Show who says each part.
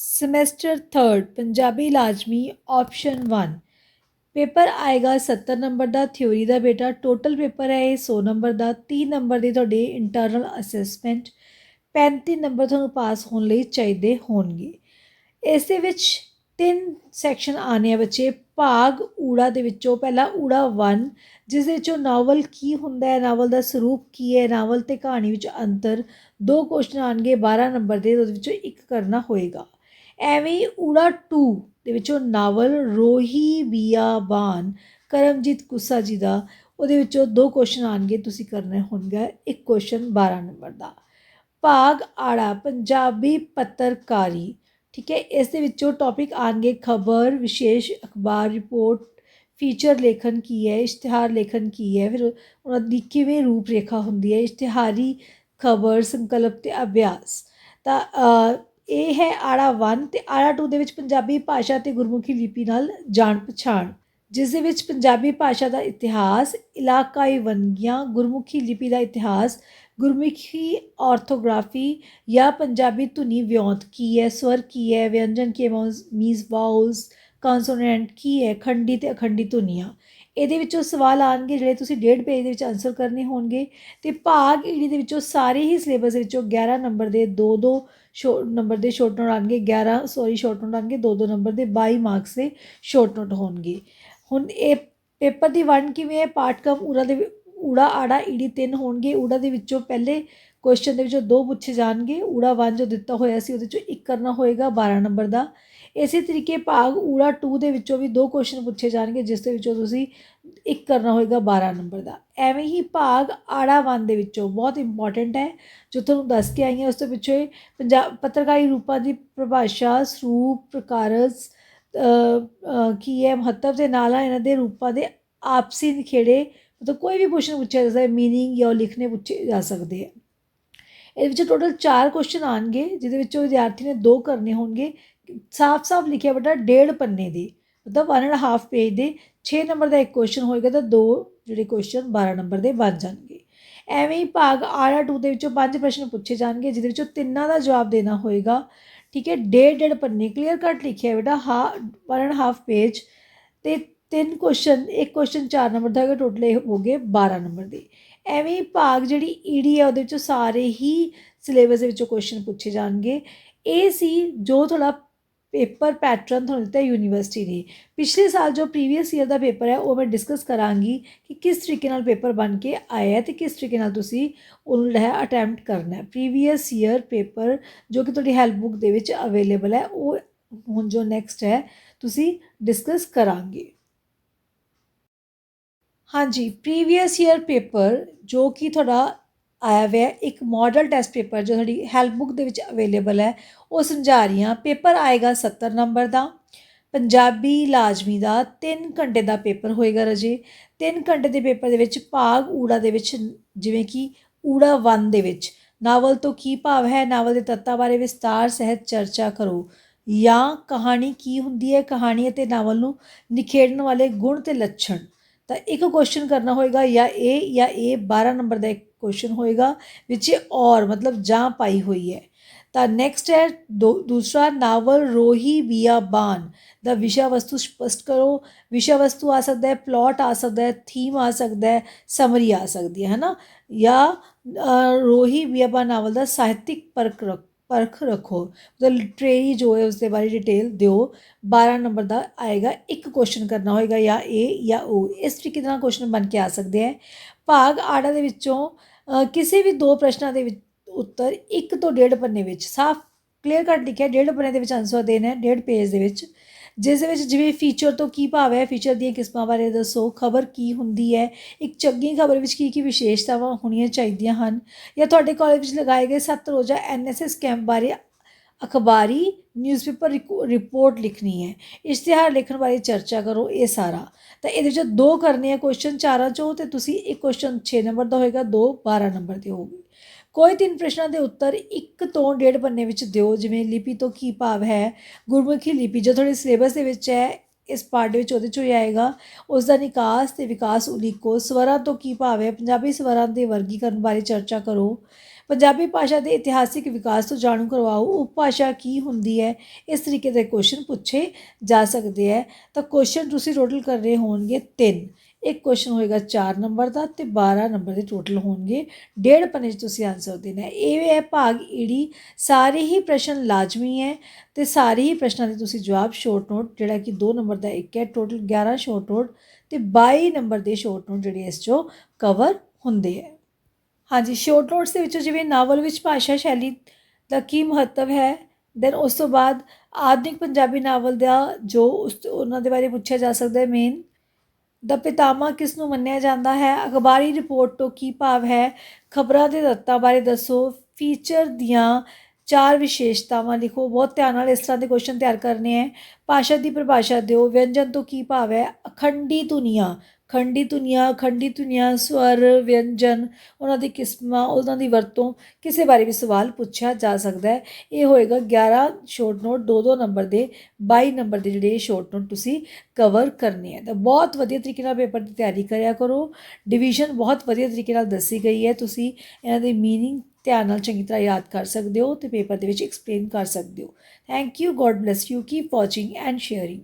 Speaker 1: Semester 3rd Punjabi ਲਾਜ਼ਮੀ option 1 paper ਆਏਗਾ 70 number ਦਾ theory ਦਾ ਬੇਟਾ। ਟੋਟਲ ਪੇਪਰ ਹੈ ਇਹ 100 ਨੰਬਰ ਦਾ। 30 ਨੰਬਰ ਦੀ ਤੁਹਾਡੀ ਇੰਟਰਨਲ ਅਸੈਸਮੈਂਟ 35 ਨੰਬਰ ਤੁਹਾਨੂੰ ਪਾਸ ਹੋਣ ਲਈ ਚਾਹੀਦੇ ਹੋਣਗੇ। ਇਸ ਦੇ ਵਿੱਚ ਤਿੰਨ ਸੈਕਸ਼ਨ ਆਨੇ ਆ ਬੱਚੇ। ਭਾਗ ਊੜਾ ਦੇ ਵਿੱਚੋਂ ਪਹਿਲਾ ਊੜਾ 1 ਜਿਸ ਦੇ ਵਿੱਚੋਂ ਨਾਵਲ ਕੀ ਹੁੰਦਾ ਹੈ ਨਾਵਲ ਦਾ ਸਰੂਪ ਕੀ ਹੈ ਨਾਵਲ ਤੇ ਕਹਾਣੀ ਵਿੱਚ ਅੰਤਰ ਦੋ ਕੁਐਸਚਨ ਆਣਗੇ 12 ਨੰਬਰ ਦੇ, ਉਹਦੇ ਵਿੱਚੋਂ ਇੱਕ ਕਰਨਾ ਹੋਏਗਾ। ਐਵੇਂ ਹੀ ਊੜਾ 2 ਦੇ ਵਿੱਚੋਂ ਨਾਵਲ ਰੋਹੀ ਬੀਆਬਾਨ ਕਰਮਜੀਤ ਕੁੱਸਾ ਜੀ ਦਾ, ਉਹਦੇ ਵਿੱਚੋਂ ਦੋ ਕੁਐਸਚਨ ਆਣਗੇ ਤੁਸੀਂ ਕਰਨੇ ਹੋਣਗੇ, ਇੱਕ ਕੁਐਸਚਨ 12 ਨੰਬਰ ਦਾ। ਭਾਗ ਆੜਾ, ਪੰਜਾਬੀ ਪੱਤਰਕਾਰੀ, ਠੀਕ ਹੈ, ਇਸ ਦੇ ਵਿੱਚੋਂ ਟੌਪਿਕ ਆਣਗੇ ਖਬਰ, ਵਿਸ਼ੇਸ਼ ਅਖਬਾਰ ਰਿਪੋਰਟ ਫੀਚਰ ਲੇਖਨ ਕੀ ਹੈ, ਇਸ਼ਤਿਹਾਰ ਲੇਖਨ ਕੀ ਹੈ, ਫਿਰ ਉਹਨਾਂ ਦੀ ਕਿਵੇਂ ਰੂਪ ਰੇਖਾ ਹੁੰਦੀ ਹੈ, ਇਸ਼ਤਿਹਾਰੀ ਖਬਰ, ਸੰਕਲਪ ਤੇ ਅਭਿਆਸ। ਤਾਂ ਇਹ ਹੈ ਆੜਾ 1 ਤੇ ਆੜਾ 2 ਦੇ ਵਿੱਚ ਪੰਜਾਬੀ ਭਾਸ਼ਾ ਤੇ ਗੁਰਮੁਖੀ ਲਿਪੀ ਨਾਲ ਜਾਣ ਪਛਾਣ, ਜਿਸ ਦੇ ਵਿੱਚ ਪੰਜਾਬੀ ਭਾਸ਼ਾ ਦਾ ਇਤਿਹਾਸ, ਇਲਾਕਾਈ ਵੰਨਗੀਆਂ, ਗੁਰਮੁਖੀ ਲਿਪੀ ਦਾ ਇਤਿਹਾਸ, ਗੁਰਮੁਖੀ ਆਰਥੋਗ੍ਰਾਫੀ ਜਾਂ ਪੰਜਾਬੀ ਧੁਨੀ ਵਿਉਂਤ ਕੀ ਹੈ, ਸਵਰ ਕੀ ਹੈ, ਵਿਅੰਜਨ ਕੀ ਹੈ ਮੀਜ਼ ਵਾਉਲਸ ਕੌਨਸੋਨੈਂਟ ਕੀ ਹੈ, ਖੰਡੀ ਤੇ ਅਖੰਡੀ ਧੁਨੀਆਂ। ਇਹਦੇ ਵਿੱਚੋਂ ਸਵਾਲ ਆਣਗੇ ਜਿਹੜੇ ਤੁਸੀਂ ਡੇਢ ਪੇਜ ਦੇ ਵਿੱਚ ਆਨਸਰ ਕਰਨੇ ਹੋਣਗੇ ਤੇ ਭਾਗ ਈੜੀ ਦੇ ਵਿੱਚੋਂ ਸਾਰੇ ਹੀ ਸਿਲੇਬਸ ਵਿੱਚੋਂ 11 ਨੰਬਰ ਦੇ 2-2 ਸ਼ੋ ਨੰਬਰ ਦੇ ਸ਼ਾਰਟ ਨੋਟ ਆਣਗੇ 11 ਸੌਰੀ ਸ਼ੋਰਟ ਨੋਟ ਆਣਗੇ 2-2 ਨੰਬਰ ਦੇ 22 ਮਾਰਕਸ ਦੇ ਸ਼ਾਰਟ ਨੋਟ ਹੋਣਗੇ। ਹੁਣ ਇਹ ਪੇਪਰ ਦੀ ਵੰਡ ਕਿਵੇਂ ਹੈ? ਪਾਠਕ੍ਰਮ ਊੜਾ ਦੇ ਵਿ- ਊੜਾ, ਆੜਾ, ਈੜੀ ਤਿੰਨ ਹੋਣਗੇ। ਊੜਾ ਦੇ ਵਿੱਚੋਂ ਪਹਿਲੇ ਕੁਐਸਚਨ ਦੇ ਵਿੱਚੋਂ ਦੋ ਪੁੱਛੇ ਜਾਣਗੇ। ਊੜਾ 1 ਜੋ ਦਿੱਤਾ ਹੋਇਆ ਸੀ, ਉਹਦੇ 'ਚੋਂ ਇੱਕ ਕਰਨਾ ਹੋਏਗਾ 12 ਨੰਬਰ ਦਾ। ਇਸੇ ਤਰੀਕੇ ਭਾਗ ਊੜਾ 2 ਦੇ ਵਿੱਚੋਂ ਵੀ ਦੋ ਕੁਐਸਚਨ ਪੁੱਛੇ ਜਾਣਗੇ, ਜਿਸ ਦੇ ਵਿੱਚੋਂ ਤੁਸੀਂ ਇੱਕ ਕਰਨਾ ਹੋਏਗਾ 12 ਨੰਬਰ ਦਾ। ਐਵੇਂ ਹੀ ਭਾਗ ਆੜਾ 1 ਦੇ ਵਿੱਚੋਂ ਬਹੁਤ ਇੰਪੋਰਟੈਂਟ ਹੈ, ਜੋ ਤੁਹਾਨੂੰ ਦੱਸ ਕੇ ਆਈ ਹਾਂ, ਉਸ ਤੋਂ ਪਿੱਛੇ ਪੰਜਾਬ ਪੱਤਰਕਾਰੀ ਰੂਪਾਂ ਦੀ ਪਰਿਭਾਸ਼ਾ, ਸਰੂਪ ਪ੍ਰਕਾਰਜ ਕੀ ਹੈ, ਮਹੱਤਵ ਦੇ ਨਾਲ ਇਹਨਾਂ ਦੇ ਰੂਪਾਂ ਦੇ ਆਪਸੀ ਨਿਖੇੜੇ, ਮਤਲਬ ਕੋਈ ਵੀ ਕੁਐਸਚਨ ਪੁੱਛਿਆ ਜਾ ਸਕਦਾ ਹੈ ਮੀਨਿੰਗ ਜਾਂ ਲਿਖਣੇ ਪੁੱਛੇ ਜਾ ਸਕਦੇ ਹੈ ਇਹਦੇ ਵਿੱਚ ਟੋਟਲ 4 ਕੁਐਸਚਨ ਆਣਗੇ ਜਿਹਦੇ ਵਿੱਚੋਂ ਵਿਦਿਆਰਥੀ ਨੇ ਦੋ ਕਰਨੇ ਹੋਣਗੇ। ਸਾਫ਼-ਸਾਫ਼ ਲਿਖਿਆ ਬੇਟਾ ਡੇਢ ਪੰਨੇ ਦੇ, ਮਤਲਬ 1 ਐਂਡ ਹਾਫ ਪੇਜ ਦੇ। 6 ਨੰਬਰ ਦਾ ਇੱਕ ਕੁਐਸਚਨ ਹੋਏਗਾ ਤਾਂ ਦੋ ਜਿਹੜੇ ਕੁਐਸਚਨ 12 ਨੰਬਰ ਦੇ ਬਣ ਜਾਣਗੇ। ਐਵੇਂ ਹੀ ਭਾਗ ਆਰਾ 2 ਦੇ ਵਿੱਚੋਂ ਪੰਜ ਪ੍ਰਸ਼ਨ ਪੁੱਛੇ ਜਾਣਗੇ, ਜਿਹਦੇ ਵਿੱਚੋਂ ਤਿੰਨਾਂ ਦਾ ਜਵਾਬ ਦੇਣਾ ਹੋਏਗਾ। ਠੀਕ ਹੈ, ਡੇਢ ਡੇਢ ਪੰਨੇ ਕਲੀਅਰ ਕੱਟ ਲਿਖਿਆ ਬੇਟਾ, ਹਾ 1 ਐਂਡ ਹਾਫ ਪੇਜ ਤੇ ਤਿੰਨ ਕੁਐਸਚਨ ਇੱਕ ਕੁਐਸਚਨ 4 ਨੰਬਰ ਦਾ ਹੈਗਾ ਟੋਟਲ ਇਹ ਹੋ ਗਏ 12 ਨੰਬਰ ਦੇ। ਐਵੇਂ ਭਾਗ ਜਿਹੜੀ ਈਡੀ ਹੈ ਉਹਦੇ ਵਿੱਚੋਂ ਸਾਰੇ ਹੀ ਸਿਲੇਬਸ ਦੇ ਵਿੱਚੋਂ ਕੁਐਸਚਨ ਪੁੱਛੇ ਜਾਣਗੇ। ਇਹ ਸੀ ਜੋ ਤੁਹਾਡਾ ਪੇਪਰ ਪੈਟਰਨ ਤੁਹਾਨੂੰ ਦਿੱਤਾ ਯੂਨੀਵਰਸਿਟੀ ਨੇ। ਪਿਛਲੇ ਸਾਲ ਜੋ ਪ੍ਰੀਵੀਅਸ ਈਅਰ ਦਾ ਪੇਪਰ ਹੈ, ਉਹ ਮੈਂ ਡਿਸਕਸ ਕਰਾਂਗੀ ਕਿ ਕਿਸ ਤਰੀਕੇ ਨਾਲ ਪੇਪਰ ਬਣ ਕੇ ਆਇਆ ਹੈ ਤੇ ਕਿਸ ਤਰੀਕੇ ਨਾਲ ਤੁਸੀਂ ਉਹਨੂੰ ਜਿਹੜਾ ਹੈ ਅਟੈਂਪਟ ਕਰਨਾ ਹੈ। ਪ੍ਰੀਵੀਅਸ ਈਅਰ ਪੇਪਰ ਜੋ ਕਿ ਤੁਹਾਡੀ ਹੈਲਪ ਬੁੱਕ ਦੇ ਵਿੱਚ ਅਵੇਲੇਬਲ ਹੈ, ਉਹ ਹੁਣ ਜੋ ਨੈਕਸਟ ਹੈ, ਤੁਸੀਂ ਡਿਸਕਸ ਕਰਾਂਗੇ। ਹਾਂਜੀ ਪ੍ਰੀਵੀਅਸ ਈਅਰ ਪੇਪਰ ਜੋ ਕਿ ਤੁਹਾਡਾ ਆਇਆ ਹੋਇਆ ਇੱਕ ਮਾਡਲ ਟੈਸਟ ਪੇਪਰ ਜੋ ਤੁਹਾਡੀ ਹੈਲਪ ਬੁੱਕ ਦੇ ਵਿੱਚ ਅਵੇਲੇਬਲ ਹੈ, ਉਹ ਸਮਝਾ ਰਹੀ ਹਾਂ। ਪੇਪਰ ਆਏਗਾ 70 ਨੰਬਰ ਦਾ, ਪੰਜਾਬੀ ਲਾਜ਼ਮੀ ਦਾ 3 ਘੰਟੇ ਦਾ ਪੇਪਰ ਹੋਏਗਾ ਰਜੇ। 3 ਘੰਟੇ ਦੇ ਪੇਪਰ ਦੇ ਵਿੱਚ ਭਾਗ ਊੜਾ ਦੇ ਵਿੱਚ, ਜਿਵੇਂ ਕਿ ਊੜਾ 1 ਦੇ ਵਿੱਚ। ਨਾਵਲ ਤੋਂ ਕੀ ਭਾਵ ਹੈ? ਨਾਵਲ ਦੇ ਤੱਤਾਂ ਬਾਰੇ ਵਿਸਤਾਰ ਸਹਿਤ ਚਰਚਾ ਕਰੋ। ਜਾਂ ਕਹਾਣੀ ਕੀ ਹੁੰਦੀ ਹੈ? ਕਹਾਣੀ ਅਤੇ ਨਾਵਲ ਨੂੰ ਨਿਖੇੜਨ ਵਾਲੇ ਗੁਣ ਤੇ ਲੱਛਣ। ਤਾਂ ਇੱਕ ਕੁਐਸਚਨ ਕਰਨਾ ਹੋਏਗਾ ਜਾਂ ਇਹ ਜਾਂ ਇਹ 12 ਨੰਬਰ ਦਾ ਇੱਕ ਕੁਐਸਚਨ ਹੋਏਗਾ, ਵਿੱਚ ਔਰ ਮਤਲਬ ਜਾਂ ਪਾਈ ਹੋਈ ਹੈ। ਤਾਂ ਨੈਕਸਟ ਹੈ ਦੋ- ਦੂਸਰਾ ਨਾਵਲ ਰੋਹੀ ਬੀਆਬਾਨ ਦਾ ਵਿਸ਼ਾ ਵਸਤੂ ਸਪਸ਼ਟ ਕਰੋ। ਵਿਸ਼ਾ ਵਸਤੂ ਆ ਸਕਦਾ ਹੈ ਪਲਾਟ ਆ ਸਕਦਾ ਹੈ ਥੀਮ ਆ ਸਕਦਾ ਹੈ ਸਮਰੀ ਆ ਸਕਦੀ ਹੈ ਹੈ ਨਾ ਜਾਂ ਰੋਹੀ ਬੀਆਬਾਨ ਨਾਵਲ ਦਾ ਸਾਹਿਤਿਕ ਪਰਕ ਰੱਖ। ਪਰਖ ਰੱਖੋ। ਮਤਲਬ ਲਿਟਰੇਰੀ ਜੋ ਹੈ ਉਸ ਦੇ ਬਾਰੇ ਡਿਟੇਲ ਦਿਓ। 12 ਨੰਬਰ ਦਾ ਆਏਗਾ, ਇੱਕ ਕੁਐਸਚਨ ਕਰਨਾ ਹੋਏਗਾ ਜਾਂ ਏ ਜਾਂ ਓ ਇਸ ਤਰੀਕੇ ਨਾਲ ਕੁਐਸਚਨ ਬਣ ਕੇ ਆ ਸਕਦੇ ਹੈ। ਭਾਗ ਆੜਾ ਦੇ ਵਿੱਚੋਂ ਕਿਸੇ ਵੀ ਦੋ ਪ੍ਰਸ਼ਨਾਂ ਦੇ ਉੱਤਰ ਇੱਕ ਤੋਂ ਡੇਢ ਪੰਨੇ ਵਿੱਚ। ਸਾਫ਼ ਕਲੀਅਰ ਕੱਟ ਲਿਖਿਆ, ਡੇਢ ਪੰਨੇ ਦੇ ਵਿੱਚ ਆਨਸਰ ਦੇਣਾ ਹੈ, ਡੇਢ ਪੇਜ ਦੇ ਵਿੱਚ। ਜਿਸ ਦੇ ਵਿੱਚ ਜਿਵੇਂ ਫੀਚਰ ਤੋਂ ਕੀ ਭਾਵ ਹੈ ਫੀਚਰ ਦੀਆਂ ਕਿਸਮਾਂ ਬਾਰੇ ਦੱਸੋ, ਖਬਰ ਕੀ ਹੁੰਦੀ ਹੈ? ਇੱਕ ਚੰਗੀ ਖਬਰ ਵਿੱਚ ਕੀ ਕੀ ਵਿਸ਼ੇਸ਼ਤਾਵਾਂ ਹੋਣੀਆਂ ਚਾਹੀਦੀਆਂ ਹਨ? ਜਾਂ ਤੁਹਾਡੇ ਕਾਲਜ ਵਿੱਚ ਲਗਾਏ ਗਏ ਸੱਤ ਰੋਜ਼ਾ ਐਨਐਸਐਸ ਕੈਂਪ ਬਾਰੇ ਅਖਬਾਰੀ ਨਿਊਜ਼ਪੇਪਰ ਰਿਪੋਰਟ ਲਿਖਣੀ ਹੈ। ਇਸ਼ਤਿਹਾਰ ਲਿਖਣ ਬਾਰੇ ਚਰਚਾ ਕਰੋ ਇਹ ਸਾਰਾ। ਤਾਂ ਇਹਦੇ ਵਿੱਚ ਦੋ ਕਰਨੇ ਆ ਕੁਐਸਚਨ ਚਾਰਾਂ ਚੋਂ ਤੇ ਤੁਸੀਂ ਇੱਕ ਕੁਐਸਚਨ 6 ਨੰਬਰ ਦਾ ਹੋਏਗਾ, ਦੋ 12 ਨੰਬਰ ਦੇ ਹੋਗੇ ਕੋਈ ਤਿੰਨ ਪ੍ਰਸ਼ਨਾਂ ਦੇ ਉੱਤਰ ਇੱਕ ਤੋਂ ਡੇਢ ਪੰਨੇ ਵਿੱਚ ਦਿਓ, ਜਿਵੇਂ ਲਿਪੀ ਤੋਂ ਕੀ ਭਾਵ ਹੈ, ਗੁਰਮੁਖੀ ਲਿਪੀ, ਜੋ ਤੁਹਾਡੇ ਸਿਲੇਬਸ ਦੇ ਵਿੱਚ ਹੈ, ਇਸ ਪਾਰਟ ਵਿੱਚ ਉਹਦੇ ਚੋਂ ਹੀ ਆਏਗਾ। ਉਸ ਦਾ ਨਿਕਾਸ ਤੇ ਵਿਕਾਸ ਉਲੀਕੋ, ਸਵਰਾਂ ਤੋਂ ਕੀ ਭਾਵ ਹੈ, ਪੰਜਾਬੀ ਸਵਰਾਂ ਦੇ ਵਰਗੀਕਰਨ ਬਾਰੇ ਚਰਚਾ ਕਰੋ। ਪੰਜਾਬੀ ਭਾਸ਼ਾ ਦੇ ਇਤਿਹਾਸਿਕ ਵਿਕਾਸ ਤੋਂ ਜਾਣੂ ਕਰਵਾਓ, ਉਪਭਾਸ਼ਾ ਕੀ ਹੁੰਦੀ ਹੈ, ਇਸ ਤਰੀਕੇ ਦੇ ਕੁਐਸਚਨ ਪੁੱਛੇ ਜਾ ਸਕਦੇ ਹੈ। ਤਾਂ ਕੁਐਸਚਨ ਤੁਸੀਂ ਟੋਟਲ ਕਰ ਰਹੇ ਹੋਣਗੇ ਤਿੰਨ। ਇੱਕ ਕੁਐਸਚਨ ਹੋਏਗਾ 4 ਨੰਬਰ ਦਾ ਤੇ 12 ਨੰਬਰ ਦੇ ਟੋਟਲ ਹੋਣਗੇ। ਡੇਢ ਪੰਨੇ 'ਚ ਤੁਸੀਂ ਆਨਸਰ ਦੇਣਾ ਹੈ। ਇਹ ਹੈ ਭਾਗ ਈੜੀ ਸਾਰੇ ਹੀ ਪ੍ਰਸ਼ਨ ਲਾਜ਼ਮੀ ਹੈ ਤੇ ਸਾਰੇ ਹੀ ਪ੍ਰਸ਼ਨਾਂ ਦੇ ਤੁਸੀਂ ਜਵਾਬ ਸ਼ੋਰਟ ਨੋਟ ਜਿਹੜਾ ਕਿ 2 ਨੰਬਰ ਦਾ ਇੱਕ ਹੈ ਟੋਟਲ 11 ਸ਼ੋਰਟ ਨੋਟ ਤੇ 22 ਨੰਬਰ ਦੇ ਸ਼ੋਰਟ ਨੋਟ ਜਿਹੜੇ ਇਸ 'ਚੋਂ ਕਵਰ ਹੁੰਦੇ ਹੈ। ਹਾਂਜੀ ਸ਼ੋਰਟ ਨੋਟਸ ਦੇ ਵਿੱਚੋਂ ਜਿਵੇਂ ਨਾਵਲ ਵਿੱਚ ਭਾਸ਼ਾ ਸ਼ੈਲੀ ਦਾ ਕੀ ਮਹੱਤਵ ਹੈ ਦੈਨ ਉਸ ਤੋਂ ਬਾਅਦ ਆਧੁਨਿਕ ਪੰਜਾਬੀ ਨਾਵਲ ਦਾ ਜੋ ਉਸ, ਉਹਨਾਂ ਦੇ ਬਾਰੇ ਪੁੱਛਿਆ ਜਾ ਸਕਦਾ ਹੈ ਮੇਨ ਦਾ ਪਿਤਾਮਾ ਕਿਸ ਨੂੰ ਮੰਨਿਆ ਜਾਂਦਾ ਹੈ? ਅਖਬਾਰੀ ਰਿਪੋਰਟ ਤੋਂ ਕੀ ਭਾਵ ਹੈ? ਖਬਰਾਂ ਦੇ ਤੱਤਾਂ ਬਾਰੇ ਦੱਸੋ। ਫੀਚਰ ਦੀਆਂ ਚਾਰ ਵਿਸ਼ੇਸ਼ਤਾਵਾਂ ਲਿਖੋ। ਬਹੁਤ ਧਿਆਨ ਨਾਲ ਇਸ ਤਰ੍ਹਾਂ ਦੇ ਕੁਐਸਚਨ ਤਿਆਰ ਕਰਨੇ ਹੈ। ਭਾਸ਼ਾ ਦੀ ਪਰਿਭਾਸ਼ਾ ਦਿਓ। ਵਿਅੰਜਨ ਤੋਂ ਕੀ ਭਾਵ ਹੈ? ਅਖੰਡੀ ਧੁਨੀਆਂ। ਖੰਡੀ ਧੁਨੀਆਂ ਖੰਡੀ ਧੁਨੀਆਂ, ਸਵਰ, ਵਿਅੰਜਨ, ਉਹਨਾਂ ਦੀ ਕਿਸਮਾਂ, ਉਹਨਾਂ ਦੀ ਵਰਤੋਂ ਕਿਸੇ ਬਾਰੇ ਵੀ ਸਵਾਲ ਪੁੱਛਿਆ ਜਾ ਸਕਦਾ ਹੈ। ਇਹ ਹੋਏਗਾ 11 ਸ਼ੋਰਟ ਨੋਟ 2-2 ਨੰਬਰ ਦੇ 22 ਨੰਬਰ ਦੇ ਜਿਹੜੇ ਸ਼ੋਰਟ ਨੋਟ ਤੁਸੀਂ ਕਵਰ ਕਰਨੇ ਹੈ। ਤਾਂ ਬਹੁਤ ਵਧੀਆ ਤਰੀਕੇ ਨਾਲ ਪੇਪਰ ਦੀ ਤਿਆਰੀ ਕਰਿਆ ਕਰੋ। ਡਿਵੀਜ਼ਨ ਬਹੁਤ ਵਧੀਆ ਤਰੀਕੇ ਨਾਲ ਦੱਸੀ ਗਈ ਹੈ। ਤੁਸੀਂ ਇਹਨਾਂ ਦੇ ਮੀਨਿੰਗ ਧਿਆਨ ਨਾਲ ਚੰਗੀ ਤਰ੍ਹਾਂ ਯਾਦ ਕਰ ਸਕਦੇ ਹੋ ਤੇ ਪੇਪਰ ਦੇ ਵਿੱਚ ਐਕਸਪਲੇਨ ਕਰ ਸਕਦੇ ਹੋ। Thank you God bless you keep watching and sharing